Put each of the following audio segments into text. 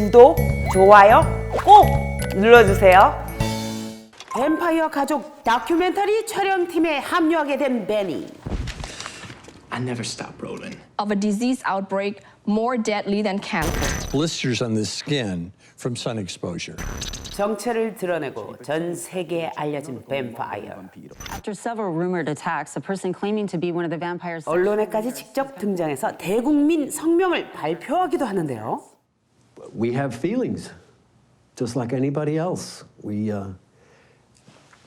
구독, 좋아요 꼭 눌러주세요. 뱀파이어 가족 다큐멘터리 촬영팀에 합류하게 된 베니. I never stop rolling. of a disease outbreak more deadly than cancer. blisters on the skin from sun exposure. 정체를 드러내고 전 세계에 알려진 뱀파이어. After several rumored attacks, a person claiming to be one of the vampires. 언론에까지 직접 등장해서 대국민 성명을 발표하기도 하는데요. We have feelings, just like anybody else. We, uh,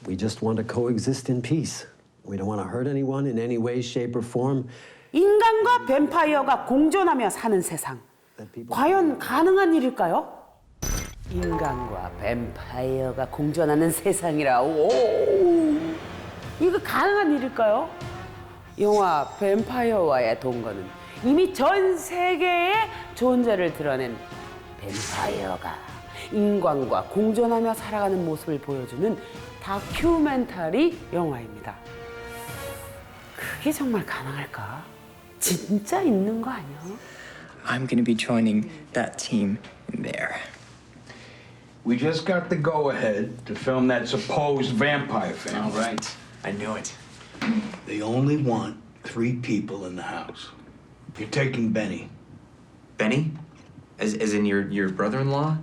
we just want to coexist in peace. We don't want to hurt anyone in any way, shape, or form. 인간과 뱀파이어가 공존하며 사는 세상. 과연 가능한 일일까요? 인간과 뱀파이어가 공존하는 세상이라. 오, 이거 가능한 일일까요? 영화 뱀파이어와의 동거는 이미 전 세계에 존재를 드러낸 뱀파이어가 인간과 공존하며 살아가는 모습을 보여주는 다큐멘터리 영화입니다. 그게 정말 가능할까? 진짜 있는 거 아니야? I'm gonna be joining that team in there. We just got the go-ahead to film that supposed vampire film. All right. I knew it. They only want three people in the house. You're taking Benny, Benny? As, as in your, your brother-in-law?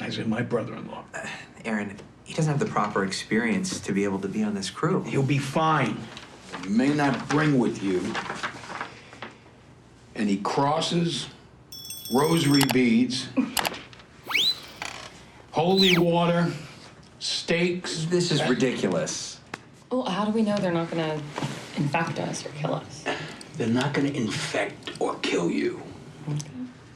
as in my brother-in-law. Uh, Aaron, he doesn't have the proper experience to be able to be on this crew. He'll be fine. You may not bring with you any crosses, rosary beads, holy water, stakes. This is ridiculous. Well, how do we know they're not going to infect us or kill us? They're not going to infect or kill you.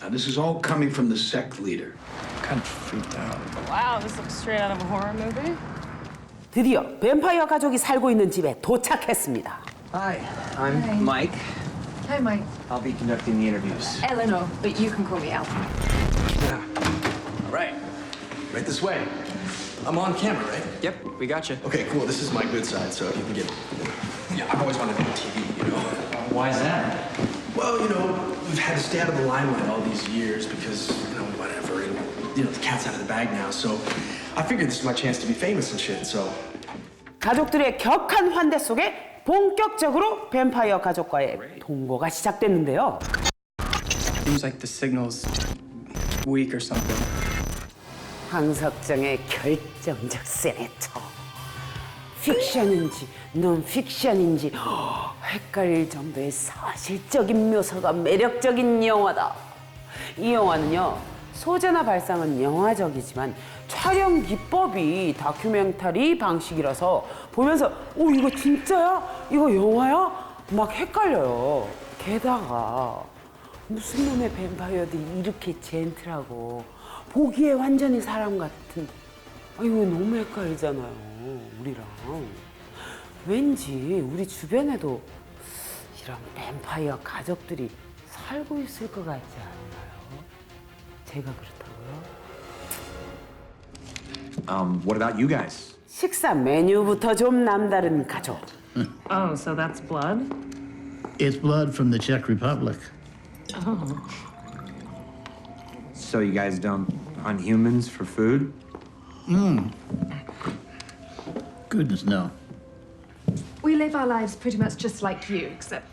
Now, this is all coming from the sect leader. Kind of freaked out. Wow, this looks straight out of a horror movie. 드디어 뱀파이어 가족이 살고 있는 집에 도착했습니다. Hi, I'm Mike. Hi, Mike. I'll be conducting the interviews. Eleanor, but you can call me Al. All right. Right this way. I'm on camera, right? Yep, we got you. Okay, cool. This is my good side, so if you can get. Yeah, I've always wanted to be on TV, you know? Why is that? Well, you know, we've had to stay out of the limelight all these years because, you know, whatever. And, you know, the cat's out of the bag now, so I figured this is my chance to be famous and shit, so. 가족들의 격한 환대 속에 본격적으로 뱀파이어 가족과의 동거가 시작됐는데요. Seems like the signal's weak or something. 황석정의 결정적 세네터. 픽션인지 논픽션인지 헷갈릴 정도의 사실적인 묘사가 매력적인 영화다. 이 영화는요 소재나 발상은 영화적이지만 촬영 기법이 다큐멘터리 방식이라서 보면서 오 이거 진짜야? 이거 영화야? 막 헷갈려요. 게다가 무슨 놈의 뱀파이어들이 이렇게 젠틀하고 보기에 완전히 사람 같은 아 이거 너무 헷갈리잖아요 우리랑 왠지 우리 주변에도 이런 뱀파이어 가족들이 살고 있을 것 같지 않나요? 제가 그렇다고요? Um, what about you guys? 식사 메뉴부터 좀 남다른 가족 Oh, so that's blood? It's blood from the Czech Republic. So you guys don't hunt humans for food? Goodness, no. We live our lives pretty much just like you, except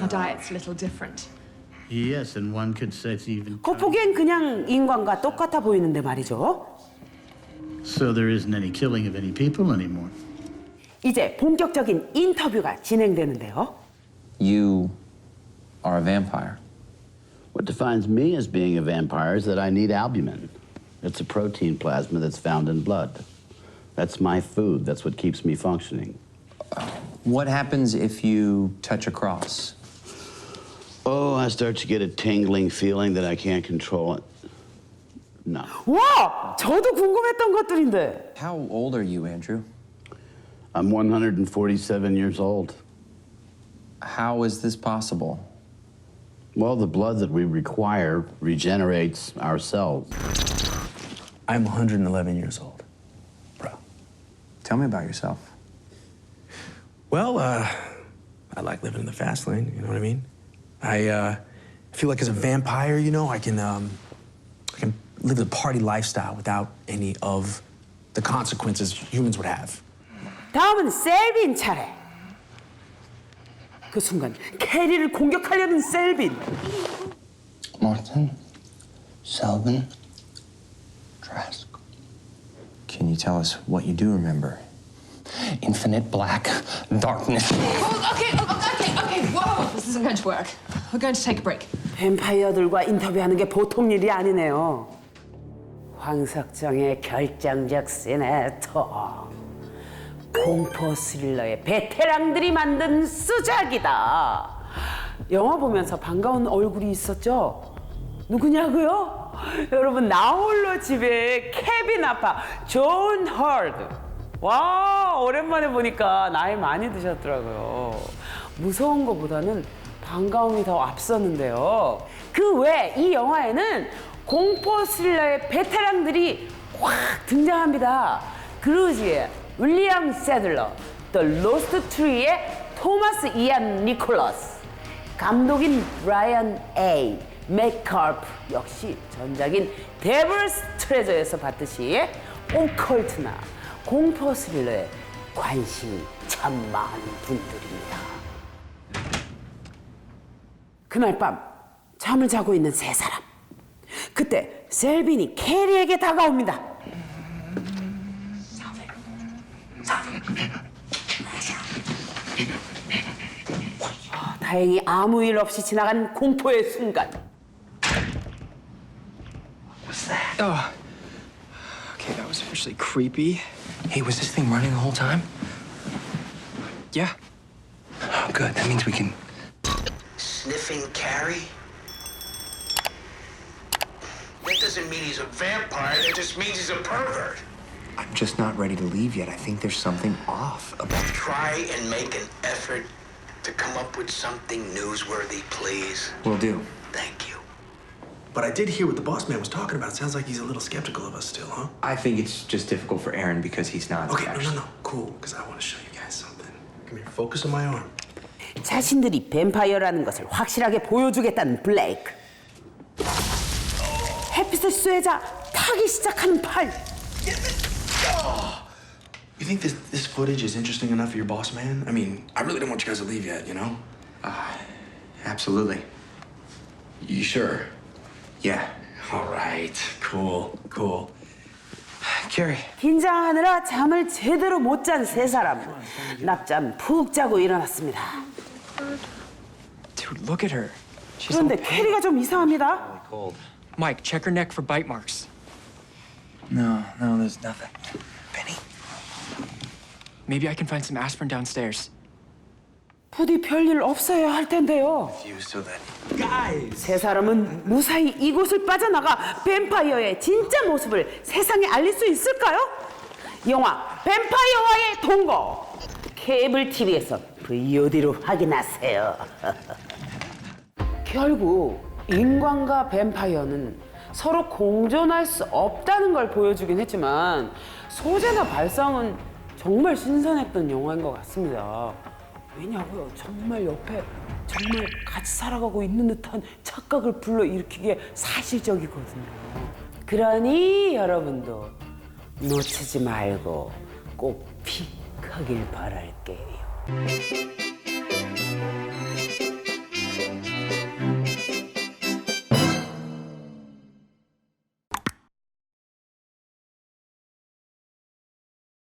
our diet's a little different. Yes, and one could say it's even. 겉보기엔 그냥 인간과 똑같아 보이는데 말이죠 So there isn't any killing of any people anymore. 이제 본격적인 인터뷰가 진행되는데요 You are a vampire. What defines me as being a vampire is that I need albumin. It's a protein plasma that's found in blood. That's my food. That's what keeps me functioning. What happens if you touch a cross? Oh, I start to get a tingling feeling that I can't control it. No. 와 저도 궁금했던 것들인데 How old are you, Andrew? I'm 147 years old. How is this possible? Well, the blood that we require regenerates our cells. I'm 111 years old. Bro. Tell me about yourself. Well, uh, I like living in the fast lane, you know what I mean? I uh, feel like as a vampire, you know, I can, um, I can live the party lifestyle without any of the consequences humans would have. 다음은 셀빈 차례. 그 순간 캐리를 공격하려는 셀빈. Martin, Selvin, Trask. Can you tell us what you do remember? Infinite black darkness. Oh, okay, okay, okay. Whoa, this isn't going to work. We're going to take a break. 뱀파이어들과 인터뷰하는 게 보통 일이 아니네요. 황석정의 결정적 시네터. 공포 스릴러의 베테랑들이 만든 수작이다. 영화 보면서 반가운 얼굴이 있었죠? 누구냐고요? 여러분 나홀로 집에 케빈 아빠 존 헐드. 와 오랜만에 보니까 나이 많이 드셨더라고요. 무서운 것보다는 반가움이 더 앞섰는데요. 그 외 이 영화에는 공포 스릴러의 베테랑들이 확 등장합니다. 그루지의 윌리엄 세들러, The Lost Tree의 토마스 이안 니콜러스, 감독인 브라이언 A. 맥카프 역시 전작인 데블스 트레저에서 봤듯이 오컬트나 공포 스릴러에 관심이 참 많은 분들입니다. 그날 밤 잠을 자고 있는 세 사람. 그때 셀빈이 캐리에게 다가옵니다. 아, 다행히 아무 일 없이 지나간 공포의 순간. Oh. Okay, that was officially creepy. Hey, was this thing running the whole time? Yeah. Oh, good. That means we can. Sniffing Carrie? That doesn't mean he's a vampire, that just means he's a pervert. I'm just not ready to leave yet. I think there's something off about. Try and make an effort to come up with something newsworthy, please. Will do. Thank you. But I did hear what the boss man was talking about. Sounds like he's a little skeptical of us still, huh? I think it's just difficult for Aaron because he's not. Okay, no, no, actually- no. Cool, because I want to show you guys something. Come here, focus on my arm. 자신들이 뱀파이어라는 것을 확실하게 보여주겠다는 블레이크. 햇빛을 쐬자 타기 시작하는 팔. You think this this footage is interesting enough for your boss man? I mean, I really don't want you guys to leave yet, you know? Absolutely. You sure? Yeah. All right. Cool. Cool. Carrie. 긴장하느라 잠을 제대로 못 잔 세 사람. 낮잠 푹 자고 일어났습니다. Dude, look at her. She's 그런데 캐리가 좀 이상합니다. Mike, check her neck for bite marks. No, no, there's nothing. Benny? Maybe I can find some aspirin downstairs. 부디 별일 없어야 할 텐데요. 세 사람은 무사히 이곳을 빠져나가 뱀파이어의 진짜 모습을 세상에 알릴 수 있을까요? 영화 뱀파이어와의 동거 케이블 TV에서 VOD로 확인하세요. 결국 인간과 뱀파이어는 서로 공존할 수 없다는 걸 보여주긴 했지만 소재나 발상은 정말 신선했던 영화인 것 같습니다. 왜냐고요? 정말 옆에 정말 같이 살아가고 있는 듯한 착각을 불러일으키기에 사실적이거든요. 그러니 여러분도 놓치지 말고 꼭 픽하길 바랄게요.